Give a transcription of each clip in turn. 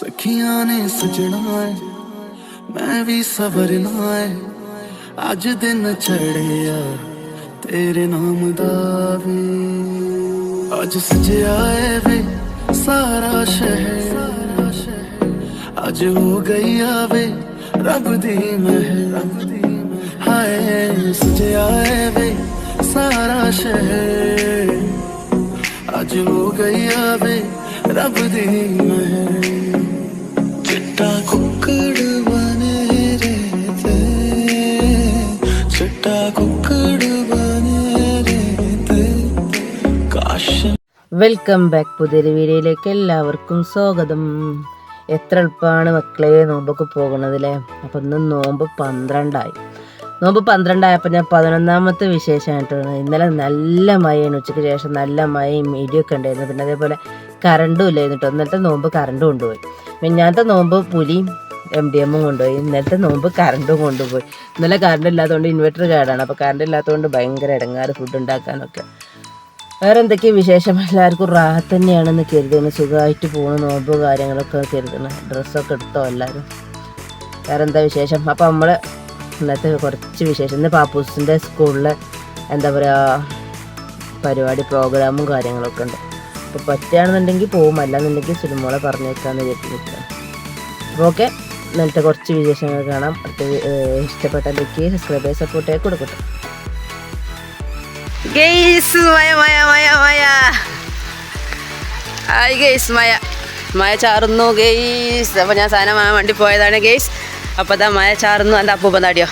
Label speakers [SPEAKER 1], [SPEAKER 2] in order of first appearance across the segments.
[SPEAKER 1] ਸਖੀਆਂ ਨੇ ਸਜਣਾ ਏ, ਮੈਂ ਵੀ ਸਵਰਨਾ ਏ। ਅੱਜ ਦਿਨ ਚੜਿਆ ਤੇਰੇ ਨਾਮ ਦਾ ਵੀ। ਅੱਜ ਸਜਿਆ ਏ ਵੇ ਸਾਰਾ ਸ਼ਹਿਰ। ਅੱਜ ਹੋ ਗਈ ਆਵੇ ਰੱਬ ਦੀ ਮਹਿਰ। ਰੱਬ ਦੀ ਹਾਏ, ਸਜਿਆ ਏ ਵੇ ਸਾਰਾ ਸ਼ਹਿਰ। ਅੱਜ ਹੋ ਗਈ ਆਵੇ ਵੇ ਰੱਬ ਦੀ ਮਹਿਰ।
[SPEAKER 2] വെൽക്കം ബാക്ക് പുതിയൊരു വീഡിയോയിലേക്ക് എല്ലാവർക്കും സ്വാഗതം. എത്ര എളുപ്പമാണ് മക്കളെ നോമ്പൊക്കെ പോകുന്നതില്ലേ അപ്പം ഇന്ന് നോമ്പ് പന്ത്രണ്ടായി. നോമ്പ് പന്ത്രണ്ടായപ്പോൾ ഞാൻ പതിനൊന്നാമത്തെ വിശേഷമായിട്ടാണ് ഇന്നലെ നല്ല മഴയാണ്. ഉച്ചയ്ക്ക് ശേഷം നല്ല മഴയും ഇടിയൊക്കെ ഉണ്ടായിരുന്നു. പിന്നെ അതേപോലെ കറണ്ടും ഇല്ലായിരുന്നു കേട്ടോ ഇന്നലത്തെ നോമ്പ് കറണ്ടും കൊണ്ടുപോയി. മിഞ്ഞാത്ത നോമ്പ് പുലിയും എം ഡി എമ്മും കൊണ്ടുപോയി. ഇന്നലത്തെ നോമ്പ് കറണ്ടും കൊണ്ടുപോയി. ഇന്നലെ കറണ്ട് ഇല്ലാത്തതുകൊണ്ട് ഇൻവെർട്ടർ കേടാണ്. അപ്പോൾ കറണ്ട് ഇല്ലാത്തതുകൊണ്ട് ഭയങ്കര ഇടങ്ങാറ് ഫുഡ് ഉണ്ടാക്കാനൊക്കെ. വേറെ എന്തൊക്കെയും വിശേഷം? എല്ലാവർക്കും റാഹത്ത് തന്നെയാണെന്ന് കരുതുന്നു. സുഖമായിട്ട് പോണു. നോമ്പ് കാര്യങ്ങളൊക്കെ കരുതണം ഡ്രസ്സൊക്കെ എടുത്തോ എല്ലാവരും വേറെ എന്താ വിശേഷം? അപ്പോൾ നമ്മൾ ഇന്നത്തെ കുറച്ച് വിശേഷം. ഇന്ന് പാപ്പൂസിന്റെ സ്കൂളിൽ എന്താ പറയുക പരിപാടി പ്രോഗ്രാമും കാര്യങ്ങളൊക്കെ ഉണ്ട്. അപ്പോൾ പറ്റുകയാണെന്നുണ്ടെങ്കിൽ പോവും. അല്ലാന്നുണ്ടെങ്കിൽ സിനിമകളെ പറഞ്ഞേക്കാന്ന് കരുതി നിൽക്കാം അപ്പോൾ ഓക്കെ ഇന്നലത്തെ കുറച്ച് വിശേഷങ്ങൾ കാണാം. അടുത്ത ഇഷ്ടപ്പെട്ട ലൈക്ക് സബ്സ്ക്രൈബ് സപ്പോർട്ട് കൊടുക്കട്ടെ. ഗെയ്സ് മയ മയ മയ മയ. ഹായ് ഗെയ്സ് മയ. മയ ചാറുന്നു ഗെയ്സ് അപ്പോൾ ഞാൻ സാധനം ആ വണ്ടി പോയതാണ് ഗെയ്സ് അപ്പോൾ അതാ മയ ചാറുന്നു. എന്റെ അപ്പൂപ്പൻ താടിയോ?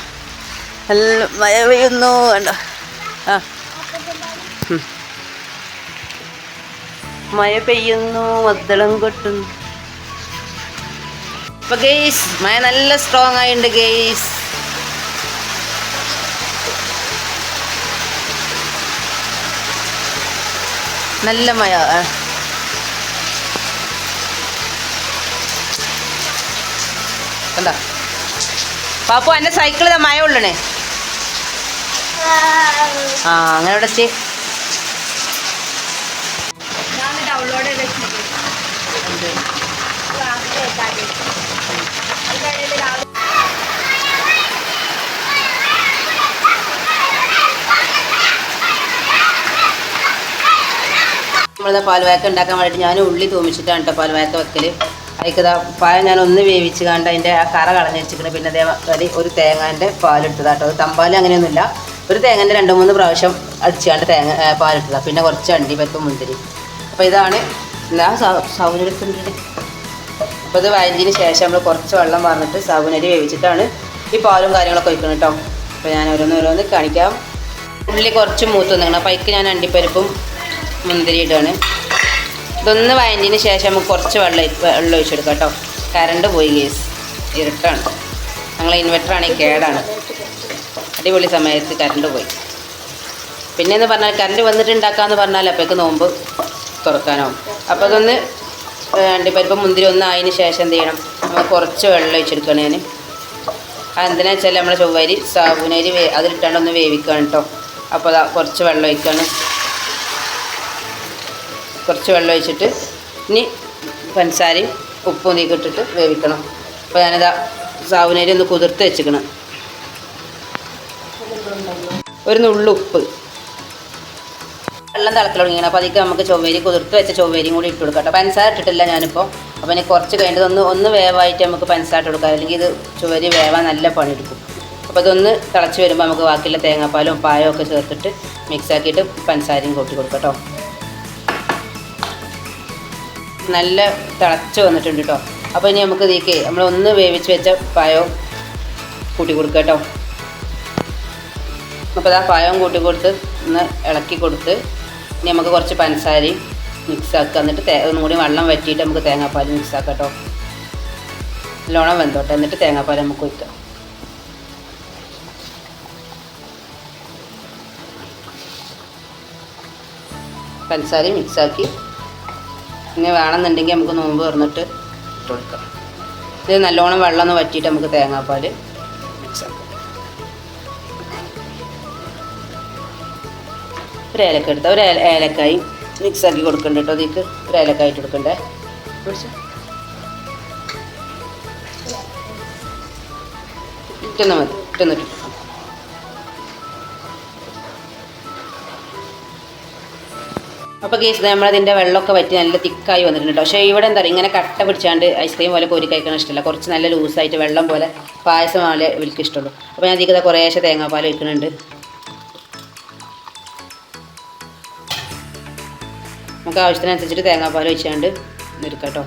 [SPEAKER 2] നല്ല മഴ പെയ്യുന്നു. കണ്ടോ? ആ. മഴ പെയ്യുന്നു മദ്ദളം കൊട്ടുന്നു. അപ്പൊ ഗെയ്സ് മഴ നല്ല സ്ട്രോങ് ആയിട്ടുണ്ട് ഗെയ്സ്. നല്ല മഴ. കണ്ടോ? പാപ്പു എന്റെ സൈക്കിൾ മഴ ഉള്ളണേ ആ അങ്ങനെ ഇവിടെ നമ്മളിതാ പാൽവായക്ക ഉണ്ടാക്കാൻ വേണ്ടിയിട്ട് ഞാൻ ഉള്ളി തൂമിച്ചിട്ടാണ് കേട്ടോ പാൽവായക്ക വെക്കൽ അതിക്കതാ പായ ഞാൻ ഒന്ന് വേവിച്ച് കണ്ട് അതിന്റെ ആ കറ കളഞ്ഞ് വെച്ചിട്ടുണ്ട് പിന്നെ അതേമാതിരി ഒരു തേങ്ങാന്റെ പാലെടുത്തതാട്ടോ അത് തമ്പാൽ അങ്ങനെയൊന്നുമില്ല ഒരു തേങ്ങന്റെ രണ്ട് മൂന്ന് പ്രാവശ്യം അടിച്ചുകൊണ്ട് തേങ്ങ പാലെടുത്തതാണ് പിന്നെ കുറച്ച് അണ്ടി പരിപ്പ് മുന്തിരി. അപ്പോൾ ഇതാണ് എല്ലാ സൗകര്യത്തിന്റെ അപ്പോൾ ഇത് വഴഞ്ഞതിന് ശേഷം നമ്മൾ കുറച്ച് വെള്ളം പറഞ്ഞിട്ട് സൗനരി വേവിച്ചിട്ടാണ് ഈ പാലും കാര്യങ്ങളൊക്കെ ഒഴിക്കണം കേട്ടോ അപ്പോൾ ഞാൻ ഓരോന്ന് ഓരോന്ന് കാണിക്കാം. ഉള്ളി കുറച്ച് മൂത്ത് വന്നിക്കണം. അപ്പോൾ ഞാൻ അണ്ടിപ്പരിപ്പും മുന്തിരി ഇടുകയാണ് ഇതൊന്ന് വഴഞ്ഞതിന് ശേഷം നമുക്ക് കുറച്ച് വെള്ളം വെള്ളം ഒഴിച്ചെടുക്കാം കേട്ടോ. കറണ്ട് പോയി ഗ്യാസ് ഇരുട്ടാണ്. ഞങ്ങൾ ഇൻവെർട്ടറാണ് കേടാണ്. അടിപൊളി സമയത്ത് കറണ്ട് പോയി. പിന്നെ എന്ന് പറഞ്ഞാൽ കറണ്ട് വന്നിട്ട് ഉണ്ടാക്കാമെന്ന് പറഞ്ഞാൽ അപ്പോഴേക്ക് നോമ്പ് തുറക്കാനാവും. അപ്പോൾ അതൊന്ന് അണ്ടിപ്പരിപ്പം മുന്തിരി ഒന്ന് ആയതിന് ശേഷം എന്ത് ചെയ്യണം? നമ്മൾ കുറച്ച് വെള്ളം ഒഴിച്ചെടുക്കണം ഞാൻ അതെന്തിനാ വെച്ചാൽ നമ്മൾ ചൊവ്വരി സാബുനരി അതിലിട്ടാണ്ട് ഒന്ന് വേവിക്കണം കേട്ടോ. അപ്പോൾ കുറച്ച് വെള്ളം ഒഴിക്കണം കുറച്ച് വെള്ളം ഒഴിച്ചിട്ട് ഇനി പഞ്ചസാരയും ഉപ്പും നീക്കി ഇട്ടിട്ട് വേവിക്കണം. അപ്പോൾ ഞാനിതാ സാവുനേരി ഒന്ന് കുതിർത്ത് വെച്ചിക്കണം ഒരു നുള്ളു ഉപ്പ്. വെള്ളം തിളത്തിൽ തുടങ്ങിയാണ്. അപ്പോൾ അതിലേക്ക് നമുക്ക് ചൊവ്വേരി കുതിർത്ത് വെച്ച ചൊവ്വേരിയും കൂടി ഇട്ട് കൊടുക്കാം കേട്ടോ. പഞ്ചസാര ഇട്ടിട്ടില്ല ഞാനിപ്പോൾ അപ്പോൾ ഇനി കുറച്ച് കഴിഞ്ഞിട്ട് ഒന്ന് ഒന്ന് വേവായിട്ട് നമുക്ക് പഞ്ചസാര ഇട്ട് കൊടുക്കാം. അല്ലെങ്കിൽ ഇത് ചുവരി വേവാൻ നല്ല പണി എടുക്കും അപ്പോൾ ഇതൊന്ന് തിളച്ച് വരുമ്പോൾ നമുക്ക് ബാക്കിയുള്ള തേങ്ങാപ്പാലും പായവും ഒക്കെ ചേർത്തിട്ട് മിക്സാക്കിയിട്ട് പഞ്ചസാരയും കൂട്ടി കൊടുക്കാം കേട്ടോ. നല്ല തിളച്ച് വന്നിട്ടുണ്ട് കേട്ടോ അപ്പോൾ ഇനി നമുക്ക് ഇതിലേക്ക് നമ്മൾ ഒന്ന് വേവിച്ച് വെച്ച പായവും കൂട്ടി കൊടുക്കുക കേട്ടോ അപ്പോൾ ആ പായവും കൂട്ടി കൊടുത്ത് ഒന്ന് ഇളക്കി കൊടുത്ത് ഇനി നമുക്ക് കുറച്ച് പഞ്ചസാരയും മിക്സ് ആക്കുക. എന്നിട്ട് തേ ഒന്നും കൂടി വെള്ളം വറ്റിയിട്ട് നമുക്ക് തേങ്ങാപ്പാൽ മിക്സ് ആക്കാം കേട്ടോ നല്ലോണം വെന്തോട്ടെ. എന്നിട്ട് തേങ്ങാപ്പാൽ നമുക്ക് ഒഴിക്കാം. പഞ്ചസാരയും മിക്സാക്കി ഇനി വേണമെന്നുണ്ടെങ്കിൽ നമുക്ക് നോമ്പ് തുറന്നിട്ട് കൊടുക്കാം. ഇത് നല്ലോണം വെള്ളം ഒന്ന് വറ്റിയിട്ട് നമുക്ക് തേങ്ങാപ്പാൽ മിക്സ് ആക്കാം ഒരു ഏലക്ക എടുത്താൽ ഒരു ഏലക്കായി മിക്സ് ആക്കി കൊടുക്കണ്ട കേട്ടോ അതിക്ക് ഒരു ഏലക്കായിട്ട് കൊടുക്കണ്ടേ ഇട്ടുന്ന മതി ഇട്ടുന്നിട്ട് അപ്പോൾ കേസ് നമ്മളതിന്റെ വെള്ളമൊക്കെ വറ്റി നല്ല തിക്കായി വന്നിട്ടുണ്ട് കേട്ടോ പക്ഷേ ഇവിടെ എന്താ പറയുക ഇങ്ങനെ കട്ട പിടിച്ചാണ്ട് ഐസ്ക്രീം പോലെ കോരി കഴിക്കണം ഇഷ്ടമല്ല കുറച്ച് നല്ല ലൂസായിട്ട് വെള്ളം പോലെ പായസം പോലെ ഇവർക്ക് ഇഷ്ടമുള്ളൂ. അപ്പോൾ ഞാൻ അതിൽ കുറേശ്ശെ തേങ്ങാപ്പാൽ ഒഴിക്കുന്നുണ്ട്. നമുക്ക് ആവശ്യത്തിനനുസരിച്ചിട്ട് തേങ്ങാപ്പാൽ ഒഴിച്ചാണ്ട് എടുക്കാം കേട്ടോ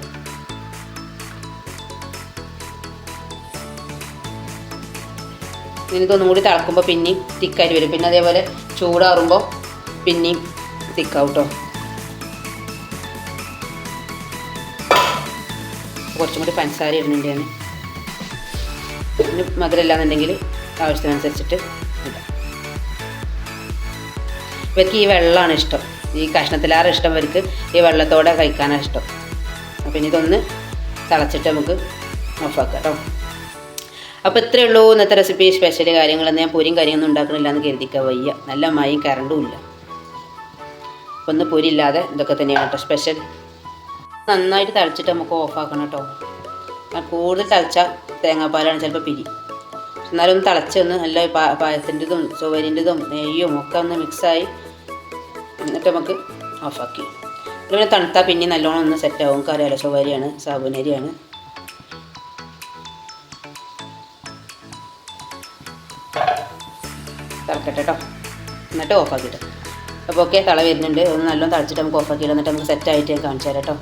[SPEAKER 2] ഇതൊന്നും കൂടി തിളക്കുമ്പോൾ പിന്നെയും തിക്കായിട്ട് വരും. പിന്നെ അതേപോലെ ചൂടാറുമ്പോൾ പിന്നെയും തിക്കാവും കേട്ടോ കുറച്ചും കൂടി പഞ്ചസാര ഇടുന്നുണ്ട് ഞാൻ പിന്നെ മധുരമില്ലാന്നുണ്ടെങ്കിൽ ആവശ്യത്തിനനുസരിച്ചിട്ട് ഇടാം. ഇവർക്ക് ഈ വെള്ളമാണ് ഇഷ്ടം. ഈ കഷ്ണത്തിലാറ് ഇഷ്ടം ഇവർക്ക്. ഈ വെള്ളത്തോടെ കഴിക്കാനാണ് ഇഷ്ടം. അപ്പം ഇനി ഇതൊന്ന് തിളച്ചിട്ട് നമുക്ക് ഓഫാക്കാം കേട്ടോ. അപ്പോൾ ഇത്രയേ ഉള്ളൂ ഇന്നത്തെ റെസിപ്പി സ്പെഷ്യൽ കാര്യങ്ങളൊന്നും ഞാൻ പൂരിയും കാര്യമൊന്നും ഉണ്ടാക്കണില്ല എന്ന് കരുതിക്കാൻ വയ്യ. നല്ല മായും കറണ്ടും ഇല്ല. ഒന്ന് പൊരി ഇല്ലാതെ ഇതൊക്കെ തന്നെയാണ് കേട്ടോ സ്പെഷ്യൽ നന്നായിട്ട് തളിച്ചിട്ട് നമുക്ക് ഓഫാക്കണം കേട്ടോ കൂടുതൽ തളിച്ചാൽ തേങ്ങാപ്പാലാണ് ചിലപ്പോൾ പിരി. എന്നാലും ഒന്ന് തിളച്ചൊന്ന് നല്ല പാ പായസത്തിന്റെതും ചുവരിന്റെതും നെയ്യും ഒക്കെ ഒന്ന് മിക്സായി എന്നിട്ട് നമുക്ക് ഓഫാക്കി പിന്നെ തണുത്താൽ പിന്നെ നല്ലോണം ഒന്ന് സെറ്റാവും കറിയാലോ ചുവരിയാണ് സാബുനരിയാണ്. തിളക്കട്ടെ കേട്ടോ എന്നിട്ട് ഓഫാക്കിയിട്ട് അപ്പോൾ ഓക്കെ തള വരുന്നുണ്ട്. ഒന്ന് നല്ലോണം തളിച്ചിട്ട് നമുക്ക് ഓഫാക്കിയിട്ട് എന്നിട്ട് നമുക്ക് സെറ്റായിട്ട് ഞാൻ കാണിച്ചു തരാം കേട്ടോ.